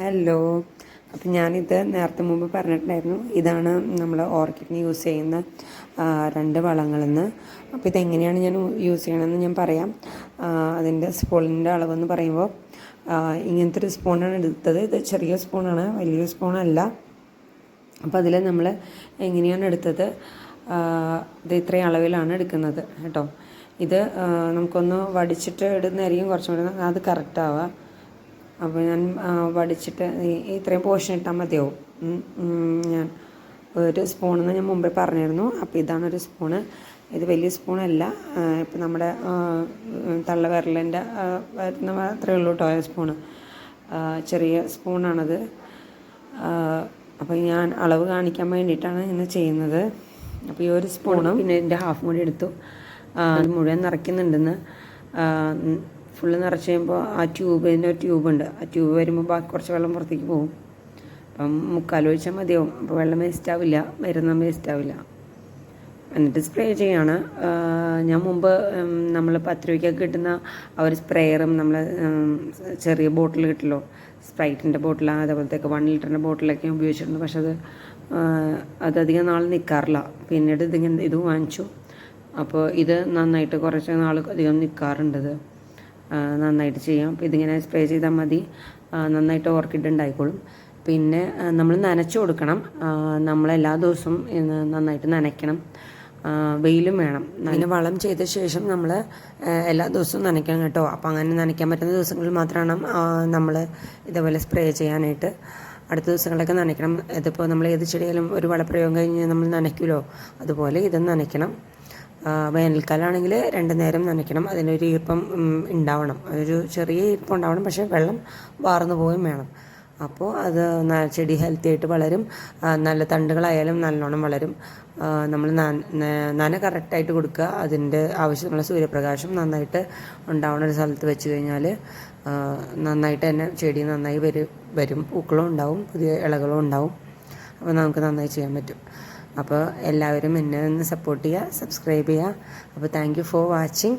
Hello അപ്പം ഞാനിത് നേരത്തെ മുമ്പ് പറഞ്ഞിട്ടുണ്ടായിരുന്നു. ഇതാണ് നമ്മൾ ഓർക്കിഡിന് യൂസ് ചെയ്യുന്ന രണ്ട് വളങ്ങളെന്ന്. അപ്പോൾ ഇതെങ്ങനെയാണ് ഞാൻ യൂസ് ചെയ്യണമെന്ന് ഞാൻ പറയാം. അതിന്റെ സ്പൂണിന്റെ അളവെന്ന് പറയുമ്പോൾ ഇങ്ങനത്തെ ഒരു സ്പൂണാണ് എടുത്തത്. ഇത് ചെറിയ സ്പൂണാണ് വലിയ സ്പൂണല്ല. അപ്പോൾ അതിൽ നമ്മൾ എങ്ങനെയാണ് എടുത്തത്? ഇത് ഇത്രയും അളവിലാണ് എടുക്കുന്നത് കേട്ടോ. ഇത് നമുക്കൊന്ന് വടിച്ചിട്ട് ഇടുന്നതായിരിക്കും കുറച്ചും കൂടി അത് കറക്റ്റ് ആവുക അപ്പോൾ ഞാൻ വടിച്ചിട്ട് ഇത്രയും പോർഷൻ ഇട്ടാൽ മതിയാവും. ഞാൻ ഒരു സ്പൂണെന്ന് ഞാൻ മുമ്പേ പറഞ്ഞിരുന്നു. അപ്പോൾ ഇതാണ് ഒരു സ്പൂണ് ഇത് വലിയ സ്പൂണല്ല ഇപ്പം നമ്മുടെ തള്ള വിരലിന്റെ വരുന്ന മാത്രമേ ഉള്ളൂ കേട്ടോ സ്പൂണ് ചെറിയ സ്പൂണാണത് അപ്പോൾ ഞാൻ അളവ് കാണിക്കാൻ വേണ്ടിയിട്ടാണ് ഇന്ന് ചെയ്യുന്നത്. അപ്പോൾ ഈ ഒരു സ്പൂണും പിന്നെ ഇതിന്റെ ഹാഫ് മുടി എടുത്തു. മുഴുവൻ നിറയ്ക്കുന്നുണ്ടെന്ന്. ഫുള്ള് നിറച്ച് കഴിയുമ്പോൾ ആ ട്യൂബിന്റെ ഒരു ട്യൂബുണ്ട് ആ ട്യൂബ് വരുമ്പോൾ ബാക്കി കുറച്ച് വെള്ളം പുറത്തേക്ക് പോകും. അപ്പം മുക്കാൽ ഒഴിച്ചാൽ മതിയാവും. അപ്പോൾ വെള്ളം വേസ്റ്റ് ആവില്ല. മരുന്ന് വേസ്റ്റ് ആവില്ല. എന്നിട്ട് സ്പ്രേ ചെയ്യാണ്. ഞാൻ മുമ്പ് നമ്മൾ പത്ത് രൂപയ്ക്കൊക്കെ കിട്ടുന്ന ആ ഒരു സ്പ്രേയറും നമ്മൾ ചെറിയ ബോട്ടിൽ കിട്ടല്ലോ. സ്പ്രൈറ്റിന്റെ ബോട്ടിൽ അതേപോലത്തെ വൺ ലിറ്ററിന്റെ ബോട്ടിലൊക്കെ ഉപയോഗിച്ചിട്ടുണ്ട്. പക്ഷെ അത് അതധികം നാൾ നിൽക്കാറില്ല പിന്നീട് ഇതിങ്ങനെ ഇത് വാങ്ങിച്ചു. അപ്പോൾ ഇത് നന്നായിട്ട് കുറച്ച് നാൾ അധികം നിൽക്കാറുണ്ടത് നന്നായിട്ട് ചെയ്യാം. ഇതിങ്ങനെ സ്പ്രേ ചെയ്താൽ മതി. നന്നായിട്ട് ഓർക്കിഡ് ഉണ്ടായിക്കോളും പിന്നെ നമ്മൾ നനച്ചു കൊടുക്കണം. നമ്മൾ എല്ലാ ദിവസവും നന്നായിട്ട് നനയ്ക്കണം. വെയിലും വേണം. അതിന് വളം ചെയ്ത ശേഷം നമ്മൾ എല്ലാ ദിവസവും നനയ്ക്കണം കേട്ടോ. അപ്പോൾ അങ്ങനെ നനയ്ക്കാൻ പറ്റുന്ന ദിവസങ്ങളിൽ മാത്രമാണ് നമ്മൾ ഇതേപോലെ സ്പ്രേ ചെയ്യാനായിട്ട് അടുത്ത ദിവസങ്ങളിലൊക്കെ നനയ്ക്കണം. ഇതിപ്പോൾ നമ്മൾ ഏത് ചെടിയാലും ഒരു വളപ്രയോഗം കഴിഞ്ഞ് നമ്മൾ നനയ്ക്കുമല്ലോ അതുപോലെ ഇതും നനയ്ക്കണം. വേനൽക്കാലമാണെങ്കിൽ രണ്ട് നേരം നനയ്ക്കണം. അതിനൊരു ഈർപ്പം ഉണ്ടാവണം. ഒരു ചെറിയ ഈർപ്പം ഉണ്ടാവണം പക്ഷേ വെള്ളം വാർന്നു പോവുകയും വേണം. അപ്പോൾ അത് ചെടി ഹെൽത്തി ആയിട്ട് വളരും. നല്ല തണ്ടുകളായാലും നല്ലോണം വളരും. നമ്മൾ നന കറക്റ്റായിട്ട് കൊടുക്കുക. അതിന്റെ ആവശ്യമുള്ള സൂര്യപ്രകാശം നന്നായിട്ട് ഉണ്ടാവുന്ന ഒരു സ്ഥലത്ത് വെച്ച് കഴിഞ്ഞാൽ നന്നായിട്ട് തന്നെ ചെടി നന്നായി വരും വരും. പൂക്കളും ഉണ്ടാവും പുതിയ ഇലകളും ഉണ്ടാവും. അപ്പോൾ നമുക്ക് നന്നായി ചെയ്യാൻ പറ്റും. അപ്പോൾ എല്ലാവരും എന്നെ ഒന്ന് സപ്പോർട്ട് ചെയ്യുക സബ്സ്ക്രൈബ് ചെയ്യുക. അപ്പോൾ താങ്ക് ഫോർ വാച്ചിങ്